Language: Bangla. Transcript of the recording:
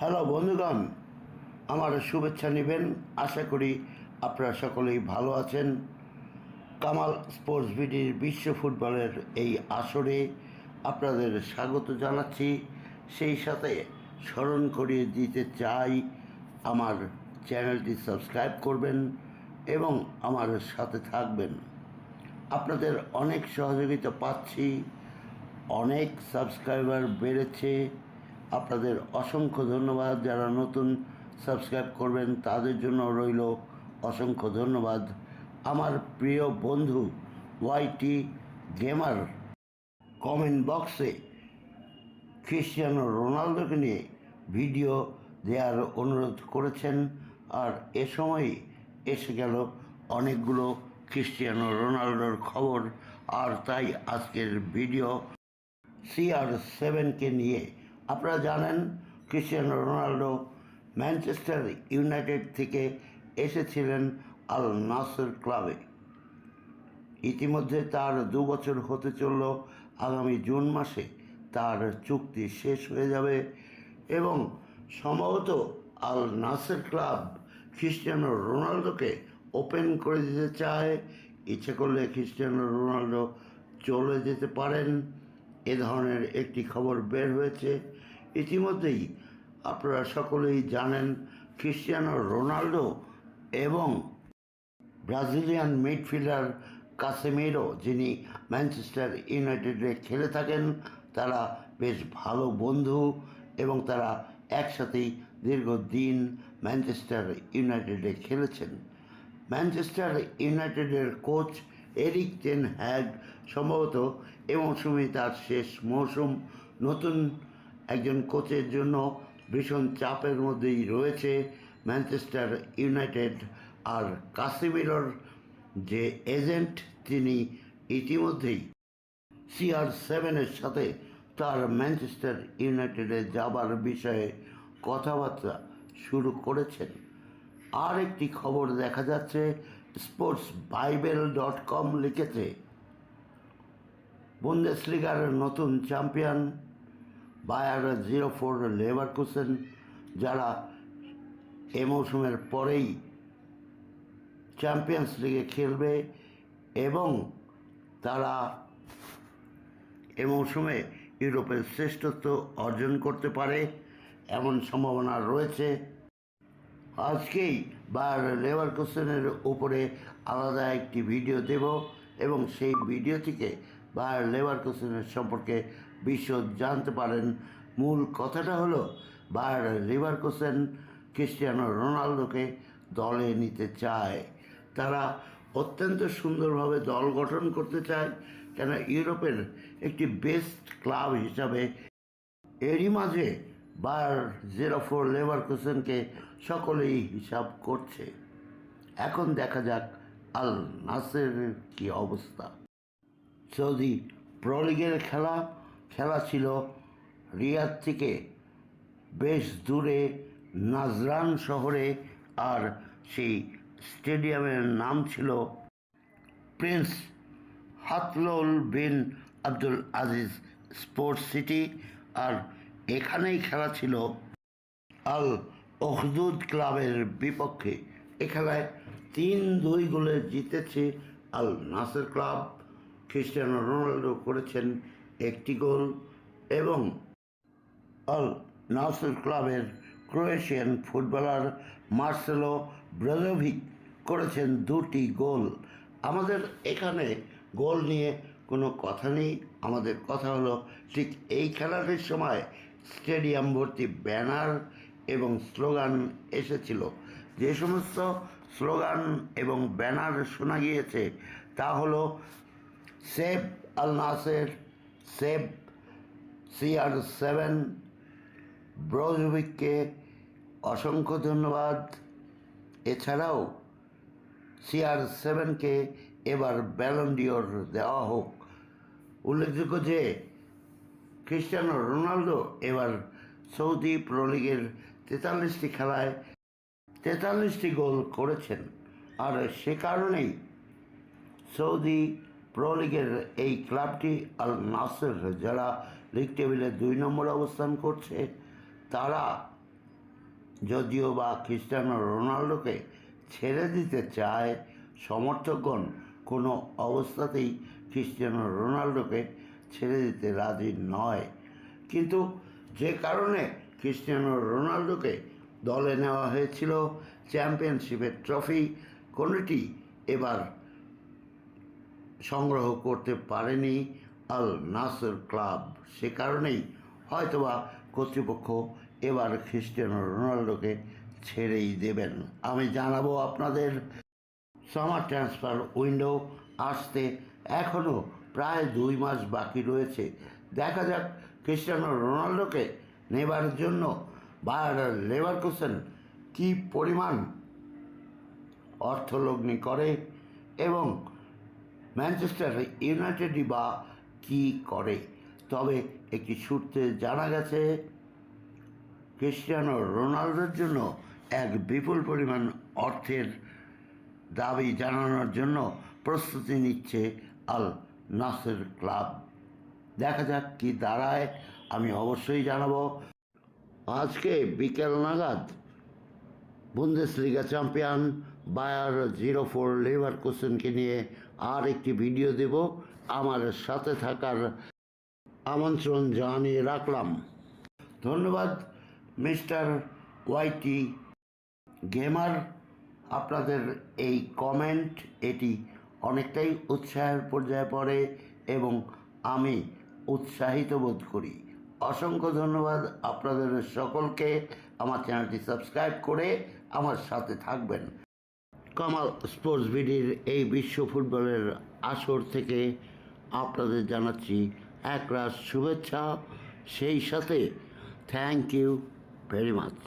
হ্যালো বন্ধুগণ, আমার শুভেচ্ছা নেবেন। আশা করি আপনারা সকলেই ভালো আছেন। কামাল স্পোর্টস বিডির বিশ্ব ফুটবলের এই আসরে আপনাদের স্বাগত জানাচ্ছি। সেই সাথে স্মরণ করিয়ে দিতে চাই, আমার চ্যানেলটি সাবস্ক্রাইব করবেন এবং আমার সাথে থাকবেন। আপনাদের অনেক সহযোগিতা পাচ্ছি, অনেক সাবস্ক্রাইবার বেড়েছে। আপনাদের অসংখ্য ধন্যবাদ যারা নতুন সাবস্ক্রাইব করবেন, তাদের জন্য রইল অসংখ্য ধন্যবাদ। আমার প্রিয় বন্ধু, ওয়াইটি গেমার, কমেন্ট বক্সে ক্রিশ্চিয়ানো রোনালদোকে নিয়ে ভিডিও দেওয়ার অনুরোধ করেছেন। আর এ সময় এসে গেল অনেকগুলো ক্রিশ্চিয়ানো রোনালদোর খবর। আর তাই আজকের ভিডিও সিআর সেভেনকে নিয়ে আপনারা জানেন ক্রিশ্চিয়ানো রোনাল্ডো ম্যানচেস্টার ইউনাইটেড থেকে এসেছিলেন আল নাসের ক্লাবে। ইতিমধ্যে তার দু বছর হতে চলল, আগামী জুন মাসে তার চুক্তি শেষ হয়ে যাবে এবং সম্ভবত আল নাসের ক্লাব খ্রিস্টিয়ানো রোনাল্ডোকে ওপেন করে দিতে চায়। ইচ্ছে করলে খ্রিস্টিয়ানো রোনাল্ডো চলে যেতে পারেন। এ ধরনের একটি খবর বের হয়েছে। ইতিমধ্যেই আপনারা সকলেই জানেন ক্রিস্টিয়ানো রোনাল্ডো এবং ব্রাজিলিয়ান মিডফিল্ডার কাসেমিরো, যিনি ম্যানচেস্টার ইউনাইটেডে খেলে থাকেন। তারা বেশ ভালো বন্ধু এবং তারা একসাথেই দীর্ঘদিন ম্যানচেস্টার ইউনাইটেডে খেলেছেন। ম্যানচেস্টার ইউনাইটেডের কোচ এরিক টেন হ্যাগ সম্ভবত এ মৌসুমে তার শেষ মৌসুম। নতুন একজন কোচের জন্য ভীষণ চাপের মধ্যেই রয়েছে ম্যানচেস্টার ইউনাইটেড আর কাসিমিরোর যে এজেন্ট, তিনি ইতিমধ্যেই সিআর সেভেনের সাথে তার ম্যানচেস্টার ইউনাইটেডে যাবার বিষয়ে কথাবার্তা শুরু করেছেন। আর একটি খবর দেখা যাচ্ছে, স্পোর্টস বাইবেল ডট কম লিখেছে। বুন্দেসলিগার নতুন চ্যাম্পিয়ন বায়ার জিরো ফোর লেবার লেভারকুসেন যারা এ মৌসুমের পরেই চ্যাম্পিয়ন্স লিগে খেলবে এবং তারা এ মৌসুমে ইউরোপের শ্রেষ্ঠত্ব অর্জন করতে পারে, এমন সম্ভাবনা রয়েছে। আজকেই বার লেবার কোশ্চেনের উপরে আলাদা একটি ভিডিও দেব এবং সেই ভিডিও থেকে বার লেবার কোশ্চেনের সম্পর্কে বিশদ জানতে পারেন। মূল কথাটা হলো বার লেবার কোশ্চেন ক্রিস্টিয়ানো রোনালদোকে দলে নিতে চায়। তারা অত্যন্ত সুন্দরভাবে দল গঠন করতে চায়, কেন ইউরোপের একটি বেস্ট ক্লাব হিসাবে। এরই মাঝে বার জিরো ফোর লেবার কোশনকে সকলেই হিসাব করছে। এখন দেখা যাক আল নাসের কি অবস্থা। সৌদি প্রলিগের খেলা খেলা ছিল রিয়াদ থেকে বেশ দূরে নাজরান শহরে আর সেই স্টেডিয়ামের নাম ছিল Prince Hathloul bin Abdul Aziz Sports City আর এখানেই খেলা ছিল আল ওখদুদ ক্লাবের বিপক্ষে। এ খেলায় তিন দুই গোলে জিতেছে Al Nassr club. Cristiano Ronaldo করেছেন একটি গোল এবং অল নাসের ক্লাবের ক্রোয়েশিয়ান ফুটবলার মার্সেলো ব্রজোভিক করেছেন দুটি গোল। আমাদের এখানে গোল নিয়ে কোনো কথা নেই। আমাদের কথা হলো, ঠিক এই খেলাটির সময় স্টেডিয়াম ভর্তি ব্যানার এবং স্লোগান এসেছিল। যে সমস্ত স্লোগান এবং ব্যানার শোনা গিয়েছে তা হলো, save Al Nassr save CR seven ব্রজবিককে অসংখ্য ধন্যবাদ। এছাড়াও সিআর সেভেনকে এবার ব্যালন্ডিওর দেওয়া হোক। উল্লেখযোগ্য যে, ক্রিস্টিয়ানো রোনালদো এবার সৌদি প্রো লিগের তেতাল্লিশটি খেলায় তেতাল্লিশটি গোল করেছেন। আর সে কারণেই সৌদি প্রো লিগের এই ক্লাবটি আল নাসের, যারা লিগ টেবিলে দুই নম্বর অবস্থান করছে, তারা যদিও বা খ্রিস্টানো রোনাল্ডোকে ছেড়ে দিতে চায়, সমর্থকগণ কোনো অবস্থাতেই খ্রিস্টিয়ানো রোনাল্ডোকে ছেড়ে দিতে রাজি নয়। কিন্তু যে কারণে খ্রিস্টিয়ানো রোনাল্ডোকে দলে নেওয়া হয়েছিল চ্যাম্পিয়নশিপের ট্রফি কোনোটি এবার সংগ্রহ করতে পারেনি আল নাসর ক্লাব। সে কারণেই হয়তোবা কর্তৃপক্ষ এবার খ্রিস্টিয়ানো রোনাল্ডোকে ছেড়েই দেবেন। আমি জানাব আপনাদের, সামার ট্রান্সফার উইন্ডো আসতে এখনও প্রায় দুই মাস বাকি রয়েছে। দেখা যাক ক্রিস্টিয়ানো রোনাল্ডোকে নেবার জন্য বায়ার লেবার কোসেন কী পরিমাণ অর্থলগ্নি করে এবং ম্যানচেস্টার ইউনাইটেডই বা কী করে? তবে একটি সূত্রে জানা গেছে, ক্রিস্টিয়ানো রোনাল্ডোর জন্য এক বিপুল পরিমাণ অর্থের দাবি জানানোর জন্য প্রস্তুতি নিচ্ছে আল নাসের ক্লাব। দেখা যাক কি দাঁড়ায়, আমি অবশ্যই জানাব। আজকে বিকেল নাগাদ Bundesliga champion Bayer zero four labour কোশ্চেনকে নিয়ে আর একটি ভিডিও দেব। আমার সাথে থাকার আমন্ত্রণ জানিয়ে রাখলাম। ধন্যবাদ, মিস্টার ওয়াইটি গেমার। আপনাদের এই কমেন্ট এটি অনেকটাই উৎসাহের পর্যায়ে পড়ে এবং আমি উৎসাহিত বোধ করি। অসংখ্য ধন্যবাদ আপনাদের সকলকে। আমার চ্যানেলটি সাবস্ক্রাইব করে আমার সাথে থাকবেন। কামাল স্পোর্টস ভিডির এই বিশ্ব ফুটবলের আসর থেকে আপনাদের জানাচ্ছি একরাশ শুভেচ্ছা, সেই সাথে থ্যাংক ইউ ভেরি মাচ।